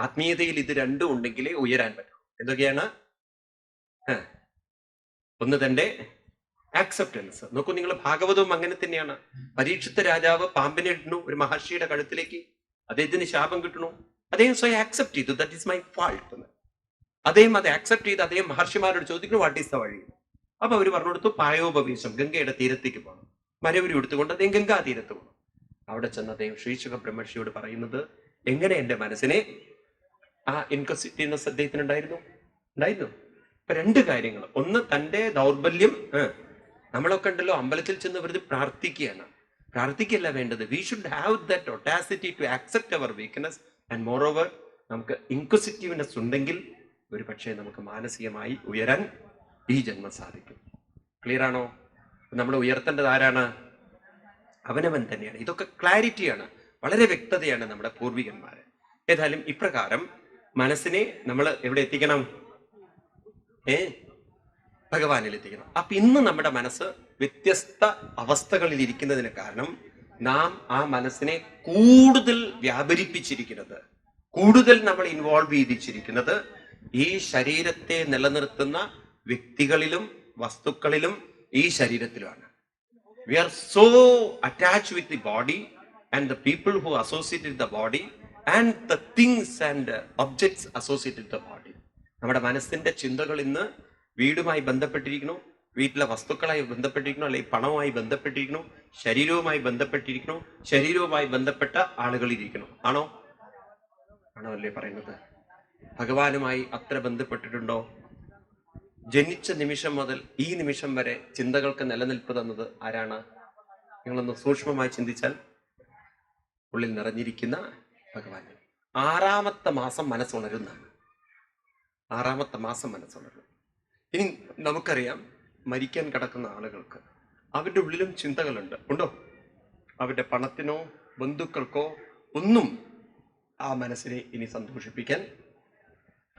ആത്മീയതയിൽ ഇത് രണ്ടും ഉണ്ടെങ്കിൽ ഉയരാൻ പറ്റും. എന്തൊക്കെയാണ്? ഒന്ന് തന്റെ ആക്സെപ്റ്റൻസ് നോക്കൂ നിങ്ങൾ ഭാഗവതവും അങ്ങനെ തന്നെയാണ്. പരീക്ഷിത്ത രാജാവ് പാമ്പിനെ ഇടുന്നു ഒരു മഹർഷിയുടെ കഴുത്തിലേക്ക്. അദ്ദേഹത്തിന് ശാപം കിട്ടണു അദ്ദേഹം സ്വയം ആക്സെപ്റ്റ് ചെയ്തു. ദാറ്റ് ഇസ് മൈ ഫാൾട്ട് അദ്ദേഹം അത് ആക്സെപ്റ്റ് ചെയ്ത് അദ്ദേഹം മഹർഷിമാരോട് ചോദിക്കുന്നു വാട്ട് ഈസ് ദ വഴി അപ്പൊ അവർ പറഞ്ഞു കൊടുത്തു പായോപവേശം. ഗംഗയുടെ തീരത്തേക്ക് പോകണം. മരവരി എടുത്തുകൊണ്ട് അദ്ദേഹം ഗംഗാ തീരത്ത് പോകണം. അവിടെ ചെന്ന് അദ്ദേഹം ശ്രീശുഖ ബ്രഹ്മർഷിയോട് പറയുന്നത് എങ്ങനെ എന്റെ മനസ്സിനെ ആ ഇൻകസിറ്റീവ്നെസ് അദ്ദേഹത്തിന് ഉണ്ടായിരുന്നു? ഉണ്ടായിരുന്നു. ഇപ്പൊ രണ്ട് കാര്യങ്ങൾ. ഒന്ന് തന്റെ ദൗർബല്യം നമ്മളൊക്കെ ഉണ്ടല്ലോ അമ്പലത്തിൽ ചെന്ന് വെറുതെ പ്രാർത്ഥിക്കുകയാണ്. പ്രാർത്ഥിക്കല്ല വേണ്ടത്. We should have that audacity to accept our weakness and moreover നമുക്ക് ഇൻക്വസിറ്റീവ്നെസ് ഉണ്ടെങ്കിൽ ഒരു പക്ഷേ നമുക്ക് മാനസികമായി ഉയരാൻ ഈ ജന്മം സാധിക്കും. ക്ലിയർ ആണോ? നമ്മൾ ഉയർത്തേണ്ടത് ആരാണ്? അവനവൻ തന്നെയാണ്. ഇതൊക്കെ ക്ലാരിറ്റിയാണ് വളരെ വ്യക്തതയാണ് നമ്മുടെ പൂർവികന്മാർ ഏതായാലും ഇപ്രകാരം മനസ്സിനെ നമ്മൾ എവിടെ എത്തിക്കണം? ഏ? ഭഗവാനിൽ എത്തിക്കണം അപ്പൊ ഇന്ന് നമ്മുടെ മനസ്സ് വ്യത്യസ്ത അവസ്ഥകളിൽ ഇരിക്കുന്നതിന് കാരണം നാം ആ മനസ്സിനെ കൂടുതൽ വ്യാപരിപ്പിച്ചിരിക്കുന്നത് കൂടുതൽ നമ്മൾ ഇൻവോൾവ് ചെയ്തിരിക്കുന്നത് ഈ ശരീരത്തെ നിലനിർത്തുന്ന വ്യക്തികളിലും വസ്തുക്കളിലും ഈ ശരീരത്തിലുമാണ്. We are so attach with the body and the people who associate with the body and the things and objects associated the body നമ്മുടെ മനസ്സിന്റെ ചിന്തകൾ ഇന്ന് വീടുമായി ബന്ധപ്പെട്ടിരിക്കുന്നു. വീട്ടിലെ വസ്തുക്കളായി ബന്ധപ്പെട്ടിരിക്കുന്നു. അല്ലെങ്കിൽ പണവുമായി ബന്ധപ്പെട്ടിരിക്കുന്നു. ശരീരവുമായി ബന്ധപ്പെട്ടിരിക്കുന്നു. ശരീരവുമായി ബന്ധപ്പെട്ട ആളുകൾ ആണോ ആണോ? അല്ലേ പറയുന്നത്? ഭഗവാനുമായി അത്ര ബന്ധപ്പെട്ടിട്ടുണ്ടോ? ജനിച്ച നിമിഷം മുതൽ ഈ നിമിഷം വരെ ചിന്തകൾക്ക് നിലനിൽപ്പ് തന്നത് ആരാണ്? നിങ്ങളൊന്ന് സൂക്ഷ്മമായി ചിന്തിച്ചാൽ ഉള്ളിൽ നിറഞ്ഞിരിക്കുന്ന ഭഗവാൻ. ആറാമത്തെ മാസം മനസ്സുണരുന്നതാണ് ആറാമത്തെ മാസം മനസ്സുണരും ഇനി നമുക്കറിയാം മരിക്കാൻ കിടക്കുന്ന ആളുകൾക്ക് അവരുടെ ഉള്ളിലും ചിന്തകളുണ്ട്. ഉണ്ടോ? അവരുടെ പണത്തിനോ ബന്ധുക്കൾക്കോ ഒന്നും ആ മനസ്സിനെ ഇനി സന്തോഷിപ്പിക്കാൻ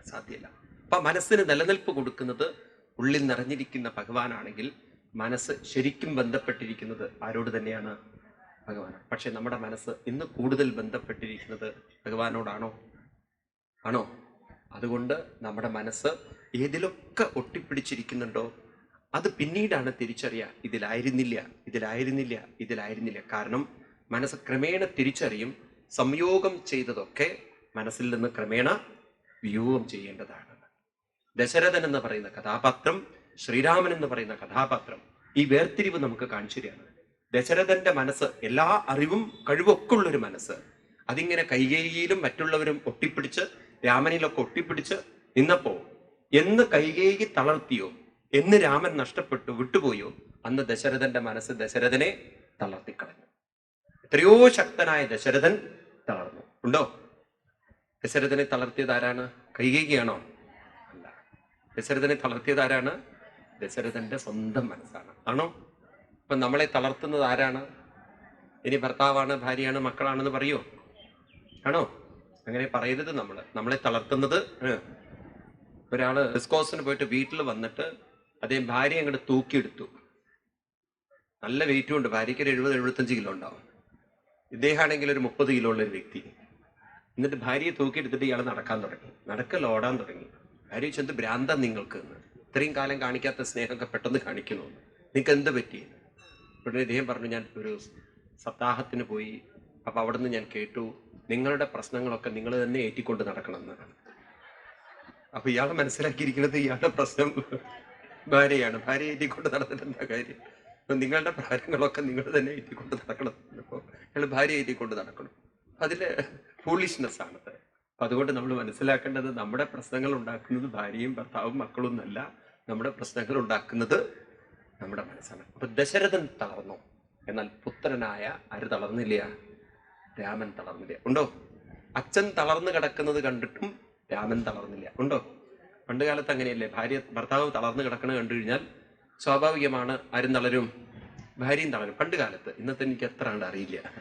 സാധ്യമല്ല അപ്പൊ മനസ്സിന് നിലനിൽപ്പ് കൊടുക്കുന്നത് ഉള്ളിൽ നിറഞ്ഞിരിക്കുന്ന ഭഗവാനാണെങ്കിൽ മനസ്സ് ശരിക്കും ബന്ധപ്പെട്ടിരിക്കുന്നത് ആരോട് തന്നെയാണ്? ഭഗവാനാണ്. പക്ഷെ നമ്മുടെ മനസ്സ് ഇന്ന് കൂടുതൽ ബന്ധപ്പെട്ടിരിക്കുന്നത് ഭഗവാനോടാണോ? ആണോ? അതുകൊണ്ട് നമ്മുടെ മനസ്സ് ഏതിലൊക്കെ ഒട്ടിപ്പിടിച്ചിരിക്കുന്നുണ്ടോ അത് പിന്നീടാണ് തിരിച്ചറിയുക. ഇതിലായിരുന്നില്ല ഇതിലായിരുന്നില്ല ഇതിലായിരുന്നില്ല. കാരണം മനസ്സ് ക്രമേണ തിരിച്ചറിയും സംയോഗം ചെയ്തതൊക്കെ മനസ്സിൽ നിന്ന് ക്രമേണ വിയോഗം ചെയ്യേണ്ടതാണ്. ദശരഥൻ എന്ന് പറയുന്ന കഥാപാത്രം ശ്രീരാമൻ എന്ന് പറയുന്ന കഥാപാത്രം ഈ വേർതിരിവ് നമുക്ക് കാണിച്ചു ദശരഥന്റെ മനസ്സ് എല്ലാ അറിവും കഴിവൊക്കെ ഉള്ളൊരു മനസ്സ്. അതിങ്ങനെ കൈകേയിലും മറ്റുള്ളവരും ഒട്ടിപ്പിടിച്ച് രാമനിലൊക്കെ ഒട്ടിപ്പിടിച്ച് നിന്നപ്പോ എന്ന് കൈകേയി തളർത്തിയോ എന്ന് രാമൻ നഷ്ടപ്പെട്ടു വിട്ടുപോയോ അന്ന് ദശരഥന്റെ മനസ്സ് ദശരഥനെ തളർത്തിക്കളഞ്ഞു. എത്രയോ ശക്തനായ ദശരഥൻ തളർന്നു. ഉണ്ടോ? ദശരഥനെ തളർത്തിയത് ആരാണ്? കൈകേയിയാണോ? അല്ല. ദശരഥനെ തളർത്തിയത് ആരാണ്? ദശരഥന്റെ സ്വന്തം മനസ്സാണ്. ആണോ? ഇപ്പൊ നമ്മളെ തളർത്തുന്നത് ആരാണ്? ഇനി ഭർത്താവാണ് ഭാര്യയാണ് മക്കളാണെന്ന് പറയുമോ ആണോ? അങ്ങനെ പറയരുത് നമ്മൾ. നമ്മളെ തളർത്തുന്നത് ഒരാൾ ഡിസ്കോസിന് പോയിട്ട് വീട്ടിൽ വന്നിട്ട് അദ്ദേഹം ഭാര്യ അങ്ങോട്ട് തൂക്കിയെടുത്തു. നല്ല വെയിറ്റും ഉണ്ട്. ഭാര്യയ്ക്ക് ഒരു എഴുപത് എഴുപത്തഞ്ച് കിലോ ഉണ്ടാവും. ഇദ്ദേഹമാണെങ്കിൽ ഒരു മുപ്പത് കിലോ ഉള്ള ഒരു വ്യക്തി. എന്നിട്ട് ഭാര്യയെ തൂക്കിയെടുത്തിട്ട് ഇയാൾ നടക്കാൻ തുടങ്ങി. നടക്കൽ ഓടാൻ തുടങ്ങി. ഭാര്യ ചെന്ത് ഭ്രാന്തം നിങ്ങൾക്ക്? ഇത്രയും കാലം കാണിക്കാത്ത സ്നേഹമൊക്കെ പെട്ടെന്ന് കാണിക്കുന്നു നിങ്ങൾക്ക് എന്ത് പറ്റി? ഉടനെ ഇദ്ദേഹം പറഞ്ഞു ഞാൻ ഒരു സപ്താഹത്തിന് പോയി അപ്പൊ അവിടുന്ന് ഞാൻ കേട്ടു നിങ്ങളുടെ പ്രശ്നങ്ങളൊക്കെ നിങ്ങൾ തന്നെ ഏറ്റിക്കൊണ്ട് നടക്കണമെന്ന്. അപ്പൊ ഇയാളെ മനസ്സിലാക്കിയിരിക്കുന്നത് ഇയാളുടെ പ്രശ്നം ഭാര്യയാണ്. ഭാര്യ ഏറ്റിക്കൊണ്ട് നടന്നിട്ട് എന്താ കാര്യം? അപ്പൊ നിങ്ങളുടെ ഭാരങ്ങളൊക്കെ നിങ്ങൾ തന്നെ ഏറ്റിക്കൊണ്ട് നടക്കണം. അപ്പൊ അയാൾ ഭാര്യ ഏറ്റിക്കൊണ്ട് നടക്കണം. അതിൽ ഫൂളിഷ്നെസ് ആണത് അപ്പൊ അതുകൊണ്ട് നമ്മൾ മനസ്സിലാക്കേണ്ടത് നമ്മുടെ പ്രശ്നങ്ങൾ ഉണ്ടാക്കുന്നത് ഭാര്യയും ഭർത്താവും മക്കളും എന്നല്ല നമ്മുടെ പ്രശ്നങ്ങൾ ഉണ്ടാക്കുന്നത് നമ്മുടെ മനസ്സാണ്. അപ്പൊ ദശരഥൻ തളർന്നു. എന്നാൽ പുത്രനായ ആര് തളർന്നില്ല? രാമൻ തളർന്നില്ല. ഉണ്ടോ? അച്ഛൻ തളർന്നു കിടക്കുന്നത് കണ്ടിട്ടും രാമൻ തളർന്നില്ല. ഉണ്ടോ? പണ്ട് കാലത്ത് അങ്ങനെയല്ലേ? ഭാര്യ ഭർത്താവ് തളർന്നു കിടക്കണ കണ്ടു കഴിഞ്ഞാൽ സ്വാഭാവികമാണ് ആരും തളരും ഭാര്യയും തളരും. പണ്ട് കാലത്ത് ഇന്നത്തെ എനിക്ക് എത്ര ആണ്ട് അറിയില്ല.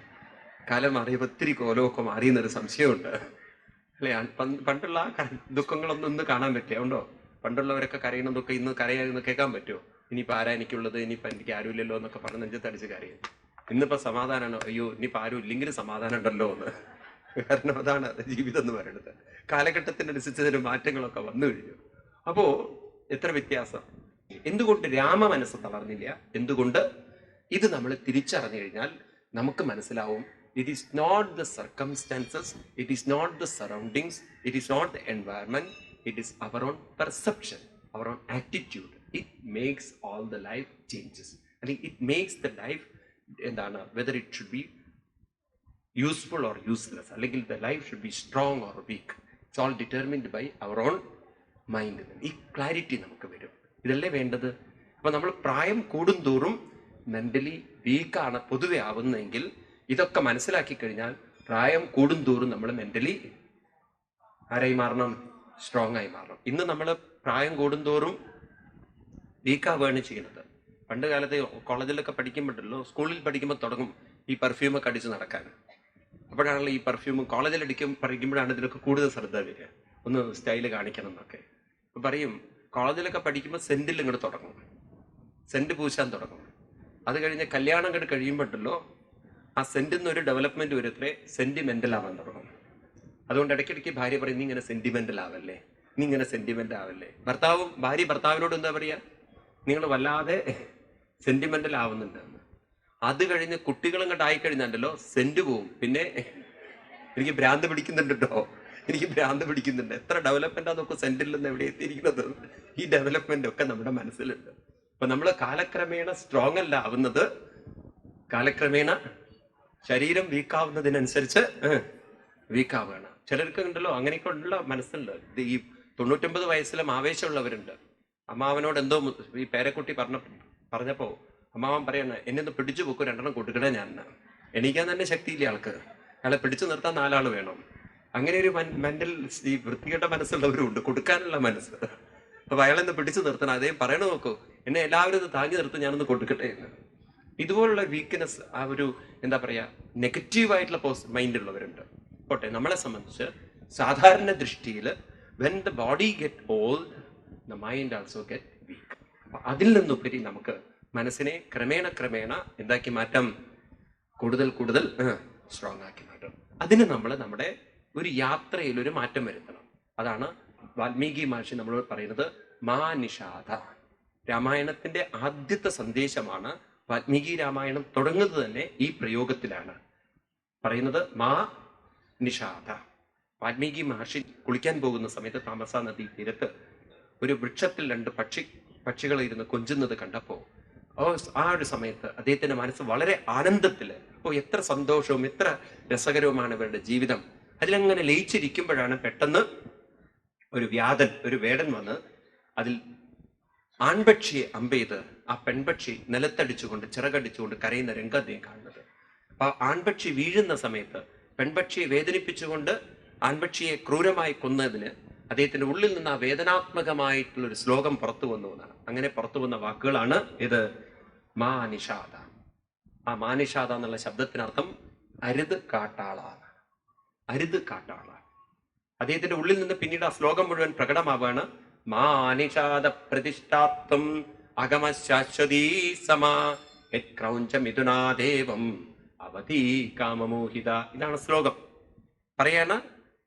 കാലം മാറിയപ്പോൾ ഒത്തിരി കോലമൊക്കെ മാറിയെന്നൊരു സംശയമുണ്ട്. അല്ലേ? പണ്ടുള്ള ദുഃഖങ്ങളൊന്നും ഇന്ന് കാണാൻ പറ്റില്ല. ഉണ്ടോ? പണ്ടുള്ളവരൊക്കെ കരയണതൊക്കെ ഇന്ന് കരയാന്ന് കേൾക്കാൻ പറ്റുമോ? ഇനിയിപ്പോൾ ആരാ എനിക്കുള്ളത്? ഇനിയിപ്പോൾ എനിക്ക് ആരുമില്ലല്ലോ എന്നൊക്കെ പറഞ്ഞ് നെഞ്ചത്തടിച്ച് കാര്യം. ഇന്നിപ്പോൾ സമാധാനമാണ് അയ്യോ ഇനിയിപ്പോൾ ആരും ഇല്ലെങ്കിലും സമാധാനം ഉണ്ടല്ലോ എന്ന്. കാരണം അതാണ് ജീവിതം എന്ന് പറയുന്നത്. കാലഘട്ടത്തിനനുസരിച്ച് അതിന് മാറ്റങ്ങളൊക്കെ വന്നു കഴിഞ്ഞു. അപ്പോൾ എത്ര വ്യത്യാസം? എന്തുകൊണ്ട് രാമ മനസ്സ് തളർന്നില്ല? എന്തുകൊണ്ട്? ഇത് നമ്മൾ തിരിച്ചറിഞ്ഞു കഴിഞ്ഞാൽ നമുക്ക് മനസ്സിലാവും. It is not the circumstances it is not the surroundings it is not the environment it is our own perception our own attitude it makes all the life changes അല്ലെങ്കിൽ ഇറ്റ് മേക്സ് ദ ലൈഫ് എന്താണ് whether it should be useful or useless അല്ലെങ്കിൽ the life should be strong or weak it's all determined by our own mind ഈ clarity നമുക്ക് വരും. ഇതല്ലേ വേണ്ടത്? അപ്പോൾ നമ്മൾ പ്രായം കൂടുന്തോറും മെന്റലി വീക്കാണ് പൊതുവെ ആവുന്നതെങ്കിൽ ഇതൊക്കെ മനസ്സിലാക്കി കഴിഞ്ഞാൽ പ്രായം കൂടുന്തോറും നമ്മൾ മെന്റലി ആരായി മാറണം? സ്ട്രോങ് ആയി മാറണം. ഇന്ന് നമ്മൾ പ്രായം കൂടുന്തോറും വീക്കാവുകയാണ് ചെയ്യുന്നത്. പണ്ട് കാലത്ത് കോളേജിലൊക്കെ പഠിക്കുമ്പോഴല്ലോ സ്കൂളിൽ പഠിക്കുമ്പോൾ തുടങ്ങും ഈ പെർഫ്യൂമൊക്കെ അടിച്ച് നടക്കാൻ. അപ്പോഴാണല്ലോ ഈ പെർഫ്യൂം കോളേജിൽ അടിക്കും പഠിക്കുമ്പോഴാണ് ഇതിനൊക്കെ കൂടുതൽ ശ്രദ്ധ വരിക. ഒന്ന് സ്റ്റൈൽ കാണിക്കണം എന്നൊക്കെ. അപ്പം പറയും കോളേജിലൊക്കെ പഠിക്കുമ്പോൾ സെന്റിൽ ഇങ്ങോട്ട് തുടങ്ങും. സെന്റ് പൂശാൻ തുടങ്ങും. അത് കഴിഞ്ഞ് കല്യാണം ഇങ്ങോട്ട് കഴിയുമ്പോഴല്ലോ ആ സെന്റിൽ നിന്ന് ഒരു ഡെവലപ്മെന്റ് വരുത്രേ സെന്റിമെന്റൽ ആവാൻ തുടങ്ങും. അതുകൊണ്ട് ഇടയ്ക്കിടയ്ക്ക് ഭാര്യ പറയും നീ ഇങ്ങനെ സെന്റിമെന്റൽ ആവല്ലേ? നീ ഇങ്ങനെ സെന്റിമെന്റ് ആവല്ലേ? ഭർത്താവും ഭാര്യ ഭർത്താവിനോട് എന്താ പറയാ? നിങ്ങൾ വല്ലാതെ സെന്റിമെന്റൽ ആവുന്നുണ്ട്. അത് കഴിഞ്ഞ് കുട്ടികളും കണ്ടായി ആയിക്കഴിഞ്ഞാണ്ടല്ലോ സെന്റ് പോവും. പിന്നെ എനിക്ക് ഭ്രാന്ത് പിടിക്കുന്നുണ്ട് എനിക്ക് ഭ്രാന്ത് പിടിക്കുന്നുണ്ട്. എത്ര ഡെവലപ്മെന്റ് നോക്കും സെന്റിൽ നിന്ന് എവിടെ എത്തിയിരിക്കുന്നത്. ഈ ഡെവലപ്മെന്റ് ഒക്കെ നമ്മുടെ മനസ്സിലുണ്ട്. അപ്പൊ നമ്മൾ കാലക്രമേണ സ്ട്രോങ് അല്ല ആവുന്നത്. കാലക്രമേണ ശരീരം വീക്കാവുന്നതിനനുസരിച്ച് വീക്കാവുകയാണ് ചിലർക്ക് ഉണ്ടല്ലോ അങ്ങനെയൊക്കെ ഉള്ള മനസ്സുണ്ട്. ഈ തൊണ്ണൂറ്റൊമ്പത് വയസ്സിലും ആവേശമുള്ളവരുണ്ട്. അമ്മാവനോട് എന്തോ ഈ പേരക്കുട്ടി പറഞ്ഞ പറഞ്ഞപ്പോൾ അമ്മാവൻ പറയണ എന്നെ ഒന്ന് പിടിച്ചു പോക്കും രണ്ടെണ്ണം കൊടുക്കണേ ഞാൻ. എണീക്കാൻ തന്നെ ശക്തിയില്ല ആൾക്ക്. അയാളെ പിടിച്ചു നിർത്താൻ നാലാൾ വേണം. അങ്ങനെ ഒരു മെന്റൽ ഈ വൃത്തികെട്ട മനസ്സുള്ളവരും ഉണ്ട് കൊടുക്കാനുള്ള മനസ്സ്. അപ്പൊ അയാളെന്ന് പിടിച്ചു നിർത്തണം. അതേ പറയണ നോക്കൂ എന്നെ എല്ലാവരും ഇത് താങ്ങി നിർത്തും ഞാനൊന്ന് കൊടുക്കട്ടെ എന്ന്. ഇതുപോലുള്ള വീക്ക്നെസ് ആ ഒരു എന്താ പറയാ നെഗറ്റീവ് ആയിട്ടുള്ള പോസ് മൈൻഡ് ഉള്ളവരുണ്ട്. പോട്ടെ നമ്മളെ സംബന്ധിച്ച് സാധാരണ ദൃഷ്ടിയിൽ when the body get old the mind also get weak അപ്പൊ അതിൽ നിന്നുപരി നമുക്ക് മനസ്സിനെ ക്രമേണ ക്രമേണ എന്താക്കി മാറ്റാം? കൂടുതൽ കൂടുതൽ സ്ട്രോങ് ആക്കി മാറ്റും. അതിന് നമ്മൾ നമ്മുടെ ഒരു യാത്രയിൽ ഒരു മാറ്റം വരുത്തണം. അതാണ് വാൽമീകി മഹർഷി നമ്മൾ പറയുന്നത് മാ നിഷാദ. രാമായണത്തിന്റെ ആദ്യത്തെ സന്ദേശമാണ് വാൽമീകി രാമായണം തുടങ്ങുന്നത് തന്നെ ഈ പ്രയോഗത്തിലാണ്. പറയുന്നത് മാ നിഷാദ. വാൽമീകി മഹർഷി കുളിക്കാൻ പോകുന്ന സമയത്ത് താമസ നദി തീരത്ത് ഒരു വൃക്ഷത്തിൽ രണ്ട് പക്ഷി പക്ഷികൾ ഇരുന്ന് കൊഞ്ചുന്നത് കണ്ടപ്പോൾ ഓ ആ ഒരു സമയത്ത് അദ്ദേഹത്തിന്റെ മനസ്സ് വളരെ ആനന്ദത്തിൽ ഓ എത്ര സന്തോഷവും എത്ര രസകരവുമാണ് ഇവരുടെ ജീവിതം. അതിലങ്ങനെ ലയിച്ചിരിക്കുമ്പോഴാണ് പെട്ടെന്ന് ഒരു വ്യാധൻ ഒരു വേടൻ വന്ന് അതിൽ ആൺപക്ഷിയെ അമ്പെയ്ത് ആ പെൺപക്ഷി നിലത്തടിച്ചുകൊണ്ട് ചിറകടിച്ചുകൊണ്ട് കരയുന്ന രംഗം അദ്ദേഹം കാണുന്നത്. അപ്പൊ ആ ആൺപക്ഷി വീഴുന്ന സമയത്ത് പെൺപക്ഷിയെ വേദനിപ്പിച്ചുകൊണ്ട് ആൺപക്ഷിയെ ക്രൂരമായി കൊന്നതിന് അദ്ദേഹത്തിന്റെ ഉള്ളിൽ നിന്ന് ആ വേദനാത്മകമായിട്ടുള്ള ഒരു ശ്ലോകം പുറത്തു വന്നു എന്നാണ്. അങ്ങനെ പുറത്തു വന്ന വാക്കുകളാണ് ഇത് മാനിഷാദ. ആ മാനിഷാദ എന്നുള്ള ശബ്ദത്തിനർത്ഥം അരുത് കാട്ടാളാണ്. അരുത് കാട്ടാളാണ്. അദ്ദേഹത്തിന്റെ ഉള്ളിൽ നിന്ന് പിന്നീട് ആ ശ്ലോകം മുഴുവൻ പ്രകടമാവുകയാണ് മാനിഷാദ പ്രതിഷ്ഠാത്വം അഗമ ശാശ്വതീ സമാ മിഥുനാദേവം അവധി കാമമോഹിത ഇതാണ് ശ്ലോകം. പറയാണ്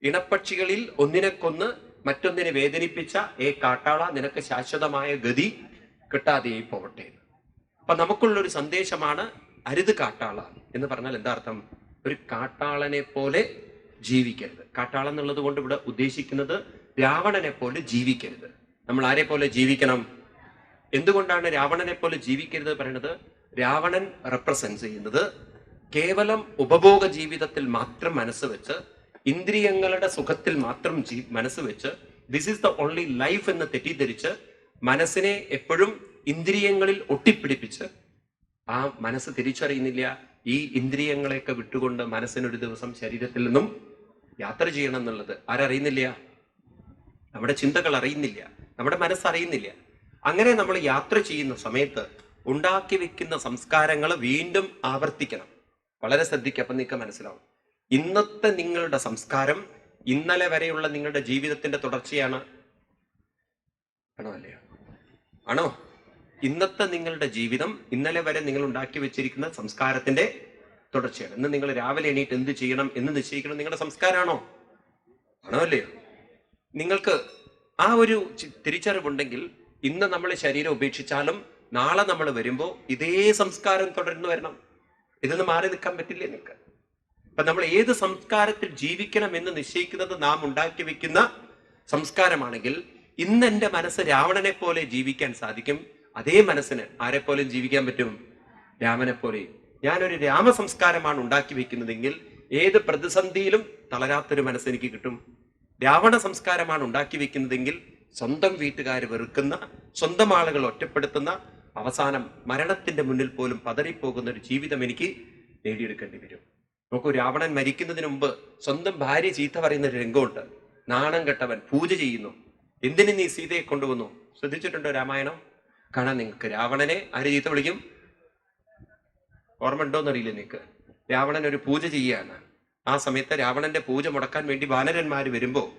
ഇണപ്പക്ഷികളിൽ ഒന്നിനെ കൊന്ന് മറ്റൊന്നിനെ വേദനിപ്പിച്ച ഏ കാട്ടാള നിനക്ക് ശാശ്വതമായ ഗതി കിട്ടാതെ പോകട്ടെ. അപ്പൊ നമുക്കുള്ളൊരു സന്ദേശമാണ് അരുത് കാട്ടാള എന്ന് പറഞ്ഞാൽ എന്താർത്ഥം ഒരു കാട്ടാളനെ പോലെ ജീവിക്കരുത്. കാട്ടാള എന്നുള്ളത് കൊണ്ട് ഇവിടെ ഉദ്ദേശിക്കുന്നത് രാവണനെ പോലെ ജീവിക്കരുത്. നമ്മൾ ആരെ പോലെ ജീവിക്കണം? എന്തുകൊണ്ടാണ് രാവണനെ പോലെ ജീവിക്കരുത് പറയുന്നത്? രാവണൻ റെപ്രസെന്റ് ചെയ്യുന്നത് കേവലം ഉപഭോഗ ജീവിതത്തിൽ മാത്രം മനസ്സ് വെച്ച് ഇന്ദ്രിയങ്ങളുടെ സുഖത്തിൽ മാത്രം ജീ മനസ്സ് വെച്ച് this is the only life എന്ന് തെറ്റിദ്ധരിച്ച് മനസ്സിനെ എപ്പോഴും ഇന്ദ്രിയങ്ങളിൽ ഒട്ടിപ്പിടിപ്പിച്ച് ആ മനസ്സ് തിരിച്ചറിയുന്നില്ല. ഈ ഇന്ദ്രിയങ്ങളെയൊക്കെ വിട്ടുകൊണ്ട് മനസ്സിനൊരു ദിവസം ശരീരത്തിൽ നിന്നും യാത്ര ചെയ്യണം എന്നുള്ളത് ആരറിയുന്നില്ല. നമ്മുടെ ചിന്തകൾ അറിയുന്നില്ല. നമ്മുടെ മനസ്സറിയുന്നില്ല അങ്ങനെ നമ്മൾ യാത്ര ചെയ്യുന്ന സമയത്ത് ഉണ്ടാക്കി വെക്കുന്ന സംസ്കാരങ്ങൾ വീണ്ടും ആവർത്തിക്കണം. വളരെ ശ്രദ്ധിക്കുക അപ്പം നിങ്ങൾക്ക് മനസ്സിലാവും. ഇന്നത്തെ നിങ്ങളുടെ സംസ്കാരം ഇന്നലെ വരെയുള്ള നിങ്ങളുടെ ജീവിതത്തിന്റെ തുടർച്ചയാണ്. ആണോ അല്ലയോ? ആണോ? ഇന്നത്തെ നിങ്ങളുടെ ജീവിതം ഇന്നലെ വരെ നിങ്ങൾ ഉണ്ടാക്കി വെച്ചിരിക്കുന്ന സംസ്കാരത്തിന്റെ തുടർച്ചയാണ്. ഇന്ന് നിങ്ങൾ രാവിലെ എണീറ്റ് എന്ത് ചെയ്യണം എന്ന് നിശ്ചയിക്കണം നിങ്ങളുടെ സംസ്കാരമാണോ? ആണോ അല്ലയോ? നിങ്ങൾക്ക് ആ ഒരു തിരിച്ചറിവുണ്ടെങ്കിൽ ഇന്ന് നമ്മൾ ശരീരം ഉപേക്ഷിച്ചാലും നാളെ നമ്മൾ വരുമ്പോൾ ഇതേ സംസ്കാരം തുടർന്ന് വരണം. ഇതൊന്നും മാറി നിൽക്കാൻ പറ്റില്ലേ നിങ്ങൾക്ക്? അപ്പൊ നമ്മൾ ഏത് സംസ്കാരത്തിൽ ജീവിക്കണം എന്ന് നിശ്ചയിക്കുന്നത് നാം ഉണ്ടാക്കി വെക്കുന്ന സംസ്കാരമാണെങ്കിൽ ഇന്ന് എന്റെ മനസ്സ് രാവണനെ പോലെ ജീവിക്കാൻ സാധിക്കും. അതേ മനസ്സിന് ആരെ പോലും ജീവിക്കാൻ പറ്റും? രാമനെ പോലെ. ഞാനൊരു രാമ സംസ്കാരമാണ് ഉണ്ടാക്കി വെക്കുന്നതെങ്കിൽ ഏത് പ്രതിസന്ധിയിലും തളരാത്തൊരു മനസ്സ് എനിക്ക് കിട്ടും. രാവണ സംസ്കാരമാണ് ഉണ്ടാക്കി വെക്കുന്നതെങ്കിൽ സ്വന്തം വീട്ടുകാർ വെറുക്കുന്ന സ്വന്തം ആളുകൾ ഒറ്റപ്പെടുത്തുന്ന അവസാനം മരണത്തിന്റെ മുന്നിൽ പോലും പതറിപ്പോകുന്ന ഒരു ജീവിതം എനിക്ക് നേടിയെടുക്കേണ്ടി വരും. നോക്കൂ രാവണൻ മരിക്കുന്നതിന് മുമ്പ് സ്വന്തം ഭാര്യ ചീത്ത പറയുന്ന ഒരു രംഗമുണ്ട്. നാണം കെട്ടവൻ പൂജ ചെയ്യുന്നു. എന്തിനു നീ സീതയെ കൊണ്ടുവന്നു? ശ്രദ്ധിച്ചിട്ടുണ്ടോ രാമായണം? കാണാൻ നിങ്ങൾക്ക്. രാവണനെ ആര് ചീത്ത വിളിക്കും? ഓർമ്മ ഉണ്ടോന്നറിയില്ല നിങ്ങൾക്ക് രാവണൻ ഒരു പൂജ ചെയ്യുകയാണ്. ആ സമയത്ത് രാവണന്റെ പൂജ മുടക്കാൻ വേണ്ടി വാനരന്മാർ വരുമ്പോൾ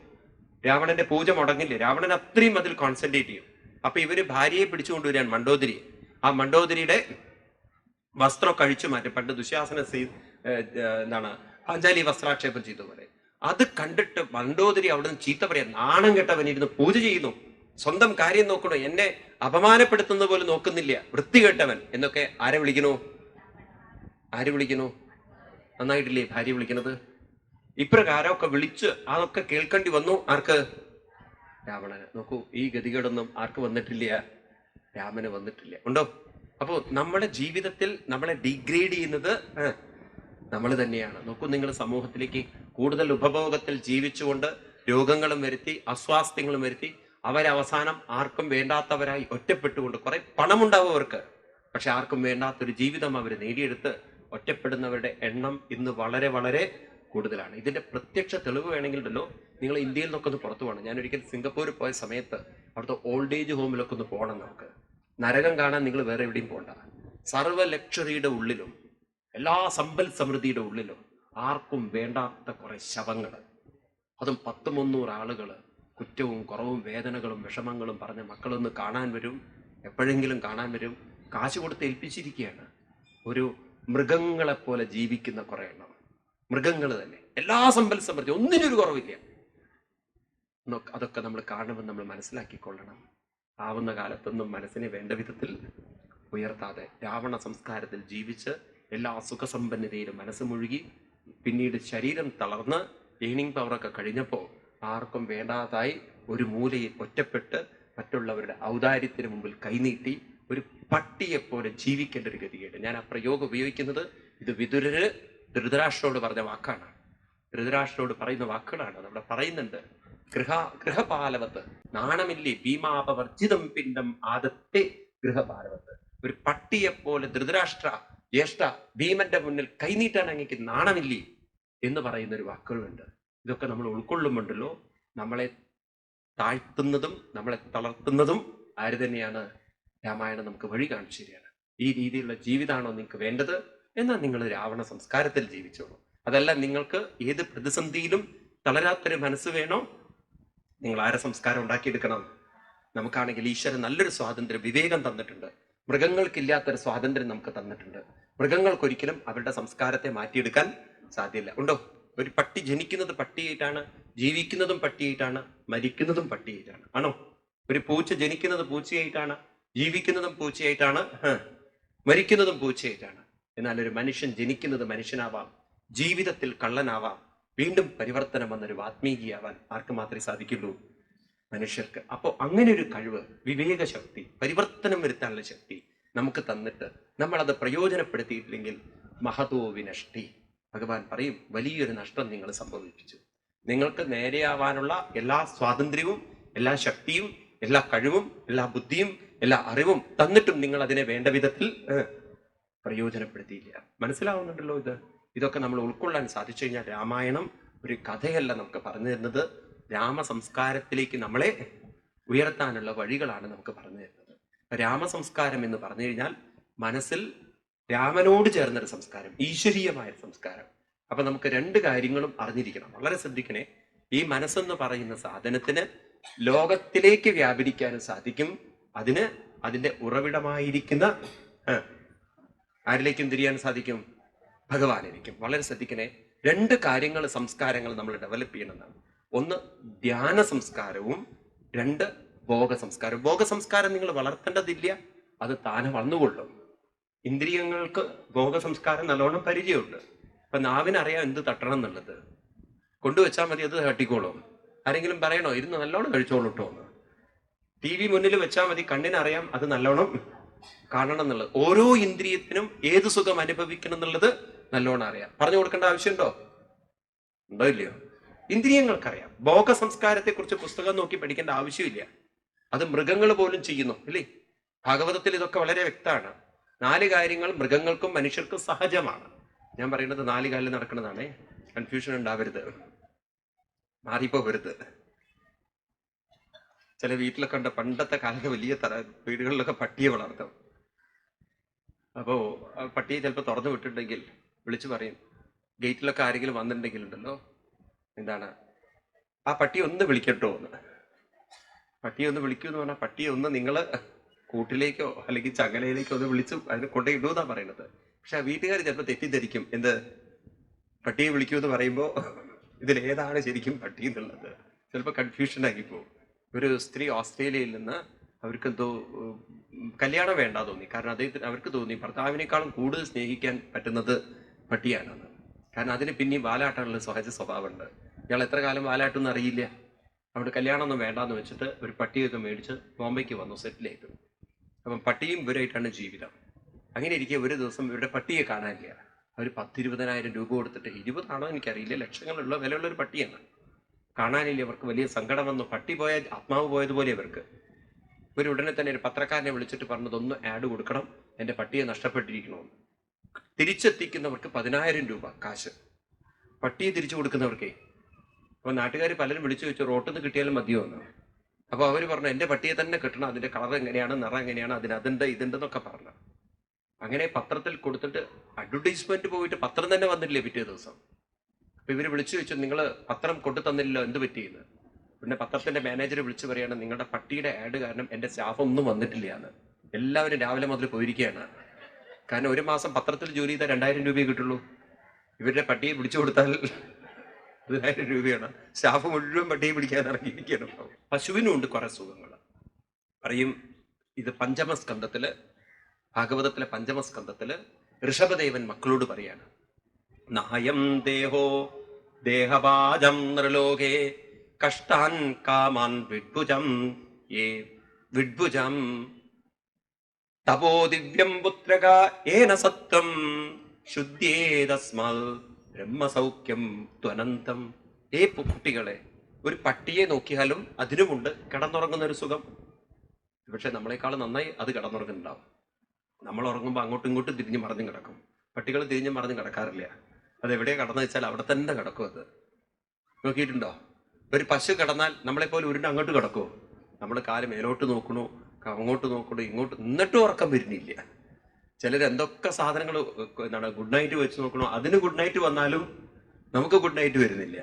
രാവണന്റെ പൂജ മുടങ്ങില്ലേ? രാവണൻ അത്രയും അതിൽ കോൺസെൻട്രേറ്റ് ചെയ്യും. അപ്പൊ ഇവർ ഭാര്യയെ പിടിച്ചുകൊണ്ടുവരാൻ മണ്ടോദരി ആ മണ്ടോദരിയുടെ വസ്ത്രം കഴിച്ചു മാറ്റി. പണ്ട് ദുശാസന സീ- എന്താണ് പാഞ്ചാലി വസ്ത്രാക്ഷേപം ചെയ്ത പോലെ. അത് കണ്ടിട്ട് മണ്ടോദരി അവിടെ നിന്ന് ചീത്ത പറയാം നാണം കെട്ടവൻ ഇരുന്ന് പൂജ ചെയ്യുന്നു. സ്വന്തം കാര്യം നോക്കണോ? എന്നെ അപമാനപ്പെടുത്തുന്ന പോലെ നോക്കുന്നില്ല. വൃത്തികെട്ടവൻ എന്നൊക്കെ ആരെ വിളിക്കണു ആര് വിളിക്കണു നന്നായിട്ടില്ലേ ഭാര്യ വിളിക്കണത് ഇപ്രകാരമൊക്കെ വിളിച്ച് അതൊക്കെ കേൾക്കേണ്ടി വന്നു. ആർക്ക്? രാവണന്. നോക്കൂ ഈ ഗതികേടൊന്നും ആർക്ക് വന്നിട്ടില്ല. രാമന് വന്നിട്ടില്ല. ഉണ്ടോ? അപ്പോ നമ്മുടെ ജീവിതത്തിൽ നമ്മളെ ഡിഗ്രേഡ് ചെയ്യുന്നത് നമ്മൾ തന്നെയാണ്. നോക്കൂ നിങ്ങൾ സമൂഹത്തിലേക്ക് കൂടുതൽ ഉപഭോഗത്തിൽ ജീവിച്ചുകൊണ്ട് രോഗങ്ങളും വരുത്തി അസ്വാസ്ഥ്യങ്ങളും വരുത്തി അവരവസാനം ആർക്കും വേണ്ടാത്തവരായി ഒറ്റപ്പെട്ടുകൊണ്ട് കുറെ പണമുണ്ടാവും അവർക്ക്. പക്ഷെ ആർക്കും വേണ്ടാത്തൊരു ജീവിതം അവർ നേടിയെടുത്ത് ഒറ്റപ്പെടുന്നവരുടെ എണ്ണം ഇന്ന് വളരെ വളരെ കൂടുതലാണ്. ഇതിന്റെ പ്രത്യക്ഷ തെളിവ് വേണമെങ്കിൽ ഉണ്ടല്ലോ നിങ്ങൾ ഇന്ത്യയിൽ നിന്നൊക്കെ ഒന്ന് പുറത്തു പോകണം. ഞാൻ ഒരിക്കൽ സിംഗപ്പൂരിൽ പോയ സമയത്ത് അവിടുത്തെ ഓൾഡ് ഏജ് ഹോമിലൊക്കെ ഒന്ന് പോകണം നമുക്ക്. നരകം കാണാൻ നിങ്ങൾ വേറെ എവിടെയും പോണ്ട. സർവ ലക്ഷറിയുടെ ഉള്ളിലും എല്ലാ സമ്പൽ സമൃദ്ധിയുടെ ഉള്ളിലും ആർക്കും വേണ്ടാത്ത കുറെ ശവങ്ങൾ അതും പത്ത് മുന്നൂറ് ആളുകൾ കുറ്റവും കുറവും വേദനകളും വിഷമങ്ങളും പറഞ്ഞ മക്കളൊന്ന് കാണാൻ വരും എപ്പോഴെങ്കിലും കാണാൻ വരും കാശ് കൊടുത്ത് ഏൽപ്പിച്ചിരിക്കുകയാണ്. ഒരു മൃഗങ്ങളെപ്പോലെ ജീവിക്കുന്ന കുറേ എണ്ണം. മൃഗങ്ങൾ തന്നെ. എല്ലാ സമ്പൽ സമൃദ്ധി ഒന്നിനൊരു കുറവില്ല. അതൊക്കെ നമ്മൾ കാണുമെന്ന് നമ്മൾ മനസ്സിലാക്കിക്കൊള്ളണം. ആവുന്ന കാലത്തൊന്നും മനസ്സിനെ വേണ്ട വിധത്തിൽ ഉയർത്താതെ രാവണ സംസ്കാരത്തിൽ ജീവിച്ച് എല്ലാ സുഖസമ്പന്നതയിലും മനസ്സ് മുഴുകി പിന്നീട് ശരീരം തളർന്ന് ഏണിംഗ് പവറൊക്കെ കഴിഞ്ഞപ്പോൾ ആർക്കും വേണ്ടാതായി ഒരു മൂലയിൽ ഒറ്റപ്പെട്ട് മറ്റുള്ളവരുടെ ഔദാര്യത്തിന് മുമ്പിൽ കൈനീട്ടി ഒരു പട്ടിയെപ്പോലെ ജീവിക്കേണ്ട ഒരു ഗതികേട്. ഞാൻ ആ പ്രയോഗം ഉപയോഗിക്കുന്നത് ഇത് വിതുരര് ധൃതരാഷ്ട്രോട് പറഞ്ഞ വാക്കാണ്. ധൃതരാഷ്ട്രോട് പറയുന്ന വാക്കുകളാണ്. നമ്മുടെ പറയുന്നുണ്ട് ഗൃഹ ഗൃഹപാലവത്ത്. നാണമില്ലേ? ഭീമാപവർജിതം പിണ്ടം ആദത്തെ ഗൃഹപാലവത്ത്. ഒരു പട്ടിയെപ്പോലെ ധൃതരാഷ്ട്ര ജ്യേഷ്ഠ ഭീമന്റെ മുന്നിൽ കൈനീട്ടാൻ അങ്ങേക്ക് നാണമില്ലേ? എന്ന് പറയുന്ന ഒരു വാക്കുകളുണ്ട്. ഇതൊക്കെ നമ്മൾ ഉൾക്കൊള്ളുമുണ്ടല്ലോ നമ്മളെ താഴ്ത്തുന്നതും നമ്മളെ തളർത്തുന്നതും ആര് തന്നെയാണ്? രാമായണം നമുക്ക് വഴി കാണിച്ചു തരികയാണ്. ഈ രീതിയിലുള്ള ജീവിതമാണോ നിങ്ങൾക്ക് വേണ്ടത്? എന്നാൽ നിങ്ങൾ രാവണ സംസ്കാരത്തിൽ ജീവിച്ചോളൂ. അതല്ല നിങ്ങൾക്ക് ഏത് പ്രതിസന്ധിയിലും തളരാത്തൊരു മനസ്സ് വേണോ നിങ്ങൾ ആരെ സംസ്കാരം ഉണ്ടാക്കിയെടുക്കണം. നമുക്കാണെങ്കിൽ ഈശ്വരൻ നല്ലൊരു സ്വാതന്ത്ര്യം വിവേകം തന്നിട്ടുണ്ട്. മൃഗങ്ങൾക്കില്ലാത്തൊരു സ്വാതന്ത്ര്യം നമുക്ക് തന്നിട്ടുണ്ട്. മൃഗങ്ങൾക്കൊരിക്കലും അവരുടെ സംസ്കാരത്തെ മാറ്റിയെടുക്കാൻ സാധ്യല്ല. ഉണ്ടോ? ഒരു പട്ടി ജനിക്കുന്നത് പട്ടിയായിട്ടാണ് ജീവിക്കുന്നതും പട്ടിയായിട്ടാണ് മരിക്കുന്നതും പട്ടിയായിട്ടാണ്. ആണോ? ഒരു പൂച്ച ജനിക്കുന്നത് പൂച്ചയായിട്ടാണ് ജീവിക്കുന്നതും പൂച്ചയായിട്ടാണ് മരിക്കുന്നതും പൂച്ചയായിട്ടാണ്. എന്നാൽ ഒരു മനുഷ്യൻ ജനിക്കുന്നത് മനുഷ്യനാവാം ജീവിതത്തിൽ കള്ളനാവാം. വീണ്ടും പരിവർത്തനം വന്നൊരു വാത്മീകിയാവാൻ ആർക്ക് മാത്രമേ സാധിക്കുള്ളൂ? മനുഷ്യർക്ക്. അപ്പോൾ അങ്ങനെ ഒരു കഴിവ് വിവേക ശക്തി പരിവർത്തനം വരുത്താനുള്ള ശക്തി നമുക്ക് തന്നിട്ട് നമ്മൾ അത് പ്രയോജനപ്പെടുത്തിയിട്ടില്ലെങ്കിൽ മഹതോ വിനഷ്ടി ഭഗവാൻ പറയും വലിയൊരു നഷ്ടം നിങ്ങൾ സംഭവിപ്പിച്ചു. നിങ്ങൾക്ക് നേരെയാവാനുള്ള എല്ലാ സ്വാതന്ത്ര്യവും എല്ലാ ശക്തിയും എല്ലാ കഴിവും എല്ലാ ബുദ്ധിയും എല്ലാ അറിവും തന്നിട്ടും നിങ്ങൾ അതിനെ വേണ്ട വിധത്തിൽ പ്രയോജനപ്പെടുത്തിയില്ല. മനസ്സിലാവുന്നുണ്ടല്ലോ ഇത്? ഇതൊക്കെ നമ്മൾ ഉൾക്കൊള്ളാൻ സാധിച്ചു കഴിഞ്ഞാൽ രാമായണം ഒരു കഥയല്ല നമുക്ക് പറഞ്ഞു തരുന്നത്. രാമസംസ്കാരത്തിലേക്ക് നമ്മളെ ഉയർത്താനുള്ള വഴികളാണ് നമുക്ക് പറഞ്ഞു തരുന്നത്. രാമ രാമസംസ്കാരം എന്ന് പറഞ്ഞു കഴിഞ്ഞാൽ മനസ്സിൽ രാമനോട് ചേർന്നൊരു സംസ്കാരം ഈശ്വരീയമായ സംസ്കാരം. അപ്പൊ നമുക്ക് രണ്ട് കാര്യങ്ങളും അറിഞ്ഞിരിക്കണം. വളരെ ശ്രദ്ധിക്കണേ. ഈ മനസ്സെന്ന് പറയുന്ന സാധനത്തിന് ലോകത്തിലേക്ക് വ്യാപരിക്കാനും സാധിക്കും. അതിന് അതിന്റെ ഉറവിടമായിരിക്കുന്ന ആരിലേക്കും തിരിയാൻ സാധിക്കും? ഭഗവാനിരിക്കും വളരെ ശ്രദ്ധിക്കണേ. രണ്ട് കാര്യങ്ങൾ സംസ്കാരങ്ങൾ നമ്മൾ ഡെവലപ്പ് ചെയ്യണമെന്നാണ്. ഒന്ന് ധ്യാന സംസ്കാരവും രണ്ട് ഭോഗ സംസ്കാരം ഭോഗ സംസ്കാരം നിങ്ങൾ വളർത്തേണ്ടതില്ല അത് താനെ വന്നുകൊള്ളും ഇന്ദ്രിയങ്ങൾക്ക് ഭോഗ സംസ്കാരം നല്ലോണം പരിചയമുണ്ട്. അപ്പൊ നാവിനറിയാം എന്ത് തട്ടണം എന്നുള്ളത്. കൊണ്ടുവച്ചാൽ മതി അത് തട്ടിക്കോളും. ആരെങ്കിലും പറയണോ ഇരുന്ന് നല്ലോണം കഴിച്ചോളൂട്ടോ എന്ന്. ടി വി മുന്നിൽ വെച്ചാൽ മതി കണ്ണിനറിയാം അത് നല്ലോണം കാണണം എന്നുള്ളത്. ഓരോ ഇന്ദ്രിയത്തിനും ഏത് സുഖം അനുഭവിക്കണം എന്നുള്ളത് നല്ലോണം അറിയാം. പറഞ്ഞു കൊടുക്കേണ്ട ആവശ്യമുണ്ടോ? ഉണ്ടോ ഇല്ലയോ? ഇന്ദ്രിയങ്ങൾക്കറിയാം. ഭോഗ സംസ്കാരത്തെ കുറിച്ച് പുസ്തകം നോക്കി പഠിക്കേണ്ട ആവശ്യമില്ല. അത് മൃഗങ്ങൾ പോലും ചെയ്യുന്നു അല്ലേ? ഭാഗവതത്തിൽ ഇതൊക്കെ വളരെ വ്യക്തമാണ്. നാല് കാര്യങ്ങൾ മൃഗങ്ങൾക്കും മനുഷ്യർക്കും സഹജമാണ്. ഞാൻ പറയുന്നത് നാല് കാലിൽ നടക്കുന്നതാണേ. കൺഫ്യൂഷൻ ഉണ്ടാവരുത്. മാറിപ്പോവരുത്. ചില വീട്ടിലൊക്കെ ഉണ്ട് പണ്ടത്തെ കാലത്ത് വലിയ തറ വീടുകളിലൊക്കെ പട്ടിയെ വളർത്തും. അപ്പോൾ ആ പട്ടിയെ ചിലപ്പോൾ തുറന്നു വിട്ടിട്ടുണ്ടെങ്കിൽ വിളിച്ചു പറയും ഗേറ്റിലൊക്കെ ആരെങ്കിലും വന്നിട്ടുണ്ടെങ്കിൽ ഉണ്ടല്ലോ എന്താണ്? ആ പട്ടി ഒന്ന് വിളിക്കട്ടോ എന്ന്. പട്ടിയെ ഒന്ന് വിളിക്കൂ എന്ന് പറഞ്ഞാൽ പട്ടിയെ ഒന്ന് നിങ്ങൾ കൂട്ടിലേക്കോ അല്ലെങ്കിൽ ചങ്ങലയിലേക്കോ ഒന്ന് വിളിച്ചു അതിന് കൊണ്ടേ എന്നാണ് എന്നാ പറയുന്നത്. പക്ഷെ ആ വീട്ടുകാർ ചിലപ്പോൾ തെറ്റിദ്ധരിക്കും. എന്ത്? പട്ടിയെ വിളിക്കൂ എന്ന് പറയുമ്പോൾ ഇതിലേതാണ് ശരിക്കും പട്ടി എന്നുള്ളത്. ചിലപ്പോൾ പോകും ഒരു സ്ത്രീ ഓസ്ട്രേലിയയിൽ നിന്ന് അവർക്ക് എന്തോ കല്യാണം വേണ്ട തോന്നി. കാരണം അദ്ദേഹത്തിന് അവർക്ക് തോന്നി ഭർത്താവിനേക്കാളും കൂടുതൽ സ്നേഹിക്കാൻ പറ്റുന്നത് പട്ടിയാണെന്ന്. കാരണം അതിന് പിന്നെയും വാലാട്ടാനുള്ള സഹജ സ്വഭാവമുണ്ട്. ഇയാൾ എത്ര കാലം വാലാട്ടെന്ന് അറിയില്ല. അവിടെ കല്യാണമൊന്നും വേണ്ടാന്ന് വെച്ചിട്ട് ഒരു പട്ടിയൊക്കെ മേടിച്ച് ബോംബെക്ക് വന്നു സെറ്റിൽ ചെയ്തു. അപ്പം പട്ടിയും ഇവരായിട്ടാണ് ജീവിതം. അങ്ങനെ ഇരിക്കെ ഒരു ദിവസം ഇവരുടെ പട്ടിയെ കാണാനില്ല. അവർ പത്തിരുപതിനായിരം രൂപ കൊടുത്തിട്ട് ഇരുപതാണോ എനിക്കറിയില്ല. ലക്ഷങ്ങളുള്ള വിലയുള്ള ഒരു പട്ടിയാണ്. കാണാനില്ല ഇവർക്ക് വലിയ സങ്കടം വന്നു പട്ടി പോയ ആത്മാവ് പോയതുപോലെ ഇവർക്ക്. ഇവർ ഉടനെ തന്നെ ഒരു പത്രക്കാരനെ വിളിച്ചിട്ട് പറഞ്ഞതൊന്ന് ആഡ് കൊടുക്കണം എന്റെ പട്ടിയെ നഷ്ടപ്പെട്ടിരിക്കണമെന്ന് തിരിച്ചെത്തിക്കുന്നവർക്ക് പതിനായിരം രൂപ കാശ്. പട്ടിയെ തിരിച്ചു കൊടുക്കുന്നവർക്കേ. അപ്പോൾ നാട്ടുകാർ പലരും വിളിച്ചു വെച്ചു റോട്ടിൽ നിന്ന് കിട്ടിയാലും മതിയോ എന്ന്. അപ്പൊ അവർ പറഞ്ഞു എന്റെ പട്ടിയെ തന്നെ കിട്ടണം അതിന്റെ കളർ എങ്ങനെയാണ് നിറം എങ്ങനെയാണ് അതിന് അതിന്റെ ഇതുണ്ടെന്നൊക്കെ പറഞ്ഞു. അങ്ങനെ പത്രത്തിൽ കൊടുത്തിട്ട് അഡ്വർടൈസ്മെന്റ് പോയിട്ട് പത്രം തന്നെ വന്നിട്ടില്ലേ പിറ്റേ ദിവസം? അപ്പൊ ഇവർ വിളിച്ചു വെച്ചു നിങ്ങൾ പത്രം കൊണ്ടു തന്നില്ലല്ലോ എന്ത് പറ്റിയെന്ന് പിന്നെ പത്രത്തിന്റെ മാനേജർ വിളിച്ചു പറയാണ് നിങ്ങളുടെ പട്ടിയുടെ ആഡ് കാരണം എന്റെ സ്റ്റാഫ് ഒന്നും വന്നിട്ടില്ല എന്ന്. എല്ലാവരും രാവിലെ മുതൽ പോയിരിക്കുകയാണ്. കാരണം ഒരു മാസം പത്രത്തിൽ ജോലി ചെയ്താൽ രണ്ടായിരം രൂപയെ കിട്ടുള്ളൂ. ഇവരുടെ പട്ടിയെ പിടിച്ചു കൊടുത്താൽ പതിനായിരം രൂപയാണ്. സ്റ്റാഫ് മുഴുവൻ പട്ടിയെ പിടിക്കാൻ ഇറങ്ങിയിരിക്കുകയാണ് പശുവിനും ഉണ്ട് കുറെ സുഖങ്ങൾ പറയും ഇത് പഞ്ചമസ്കന്ധത്തിൽ ഭാഗവതത്തിലെ പഞ്ചമസ്കന്ധത്തിൽ ഋഷഭദേവൻ മക്കളോട് പറയാണ്. നായം ദേഹോ ദേഹവാജം നൃലോകേ കഷ്ടാൻ കാമാൻ വിഡ്ഭുജം ഏ വിഡ്ഭുജം. തപോ ദിവ്യം പുത്രക ഏന സത്വം ശുദ്ധ്യേതസ്മാൽ ബ്രഹ്മസൗഖ്യം ത്വനന്തം. ഏ കുട്ടികളെ ഒരു പട്ടിയെ നോക്കിയാലും അതിനുമുണ്ട് കിടന്നുറങ്ങുന്ന ഒരു സുഖം. പക്ഷെ നമ്മളെക്കാൾ നന്നായി അത് കിടന്നുറങ്ങുന്നുണ്ടാവും. നമ്മൾ ഉറങ്ങുമ്പോൾ അങ്ങോട്ടും ഇങ്ങോട്ടും തിരിഞ്ഞ് മറിഞ്ഞും കിടക്കും. പട്ടികൾ തിരിഞ്ഞ് മറിഞ്ഞ് കിടക്കാറില്ല. അത് എവിടെയാ കടന്നു വെച്ചാൽ അവിടെ തന്നെ കിടക്കും അത്. നോക്കിയിട്ടുണ്ടോ? ഒരു പശു കിടന്നാൽ നമ്മളെപ്പോലെ ഉരുണ്ട് അങ്ങോട്ട് കിടക്കുമോ നമ്മൾ കാൽ മേലോട്ട് നോക്കണു അങ്ങോട്ട് നോക്കണു ഇങ്ങോട്ട് എന്നിട്ടും ഉറക്കം വരുന്നില്ല. ചിലർ എന്തൊക്കെ സാധനങ്ങൾ എന്താണ് ഗുഡ് നൈറ്റ് വെച്ച് നോക്കണോ അതിന് ഗുഡ് നൈറ്റ് വന്നാലും നമുക്ക് ഗുഡ് നൈറ്റ് വരുന്നില്ല.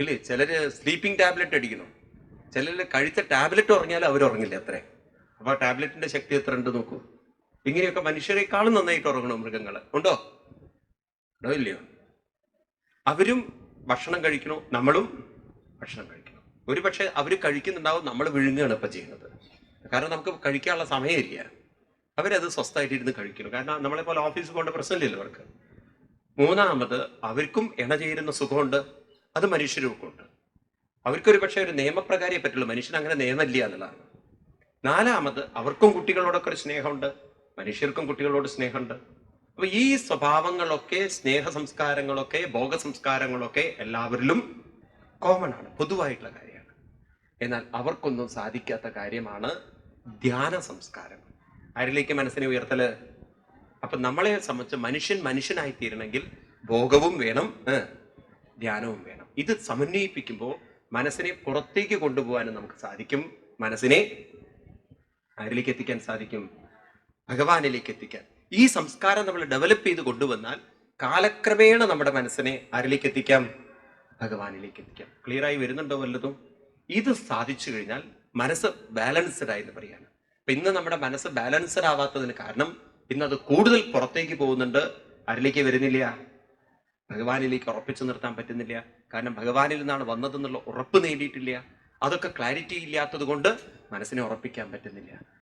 ഇല്ലേ? ചിലർ സ്ലീപ്പിംഗ് ടാബ്ലറ്റ് അടിക്കണം ചിലർ കഴിച്ച ടാബ്ലറ്റ് ഉറങ്ങിയാലും അവർ ഉറങ്ങില്ല അത്രേ. അപ്പൊ ആ ടാബ്ലറ്റിന്റെ ശക്തി എത്ര ഉണ്ട് നോക്കൂ. ഇങ്ങനെയൊക്കെ മനുഷ്യരെക്കാളും നന്നായിട്ട് ഉറങ്ങണം മൃഗങ്ങൾ ഉണ്ടോ? ഉണ്ടോ ഇല്ലയോ? അവരും ഭക്ഷണം കഴിക്കണു നമ്മളും ഭക്ഷണം കഴിക്കണം ഒരു പക്ഷെ അവർ കഴിക്കുന്നുണ്ടാവും നമ്മൾ വിഴുങ്ങുകയാണ് ഇപ്പം ചെയ്യുന്നത്. കാരണം നമുക്ക് കഴിക്കാനുള്ള സമയമില്ല. അവരത് സ്വസ്ഥമായിട്ട് ഇരുന്ന് കഴിക്കണം കാരണം നമ്മളെ പോലെ ഓഫീസിൽ പോകേണ്ട പ്രശ്നമില്ലല്ലോ അവർക്ക്. മൂന്നാമത് അവർക്കും ഇണ ചേരുന്ന സുഖമുണ്ട് അത് മനുഷ്യർക്കും ഉണ്ട്. അവർക്കൊരു പക്ഷേ ഒരു നിയമപ്രകാരമേ പറ്റുള്ളൂ. മനുഷ്യൻ അങ്ങനെ നിയമമില്ല എന്നുള്ളതാണ്. നാലാമത് അവർക്കും കുട്ടികളോടൊക്കെ ഒരു സ്നേഹമുണ്ട് മനുഷ്യർക്കും കുട്ടികളോട് സ്നേഹമുണ്ട്. അപ്പൊ ഈ സ്വഭാവങ്ങളൊക്കെ സ്നേഹ സംസ്കാരങ്ങളൊക്കെ ഭോഗ സംസ്കാരങ്ങളൊക്കെ എല്ലാവരിലും കോമൺ ആണ് പൊതുവായിട്ടുള്ള കാര്യമാണ്. എന്നാൽ അവർക്കൊന്നും സാധിക്കാത്ത കാര്യമാണ് ധ്യാന സംസ്കാരം ആരിലേക്ക് മനസ്സിനെ ഉയർത്തൽ? അപ്പൊ നമ്മളെ സംബന്ധിച്ച് മനുഷ്യൻ മനുഷ്യനായി തീരണമെങ്കിൽ ഭോഗവും വേണം ധ്യാനവും വേണം. ഇത് സമന്വയിപ്പിക്കുമ്പോൾ മനസ്സിനെ പുറത്തേക്ക് കൊണ്ടുപോകാനും നമുക്ക് സാധിക്കും. മനസ്സിനെ ആരിലേക്ക് എത്തിക്കാൻ സാധിക്കും? ഭഗവാനിലേക്ക് എത്തിക്കാൻ. ഈ സംസ്കാരം നമ്മൾ ഡെവലപ്പ് ചെയ്ത് കൊണ്ടുവന്നാൽ കാലക്രമേണ നമ്മുടെ മനസ്സിനെ ആരിലേക്ക് എത്തിക്കാം? ഭഗവാനിലേക്ക് എത്തിക്കാം. ക്ലിയറായി വരുന്നുണ്ടോ വല്ലതും? ഇത് സാധിച്ചു കഴിഞ്ഞാൽ മനസ്സ് ബാലൻസ്ഡ് ആയി എന്ന് പറയാണ്. അപ്പൊ ഇന്ന് നമ്മുടെ മനസ്സ് ബാലൻസ്ഡ് ആവാത്തതിന് കാരണം ഇന്ന് അത് കൂടുതൽ പുറത്തേക്ക് പോകുന്നുണ്ട്. ആരിലേക്ക് വരുന്നില്ല? ഭഗവാനിലേക്ക് ഉറപ്പിച്ചു നിർത്താൻ പറ്റുന്നില്ല. കാരണം ഭഗവാനിൽ നിന്നാണ് വന്നതെന്നുള്ള ഉറപ്പ് നേടിയിട്ടില്ല. അതൊക്കെ ക്ലാരിറ്റി ഇല്ലാത്തത് കൊണ്ട് മനസ്സിനെ ഉറപ്പിക്കാൻ പറ്റുന്നില്ല.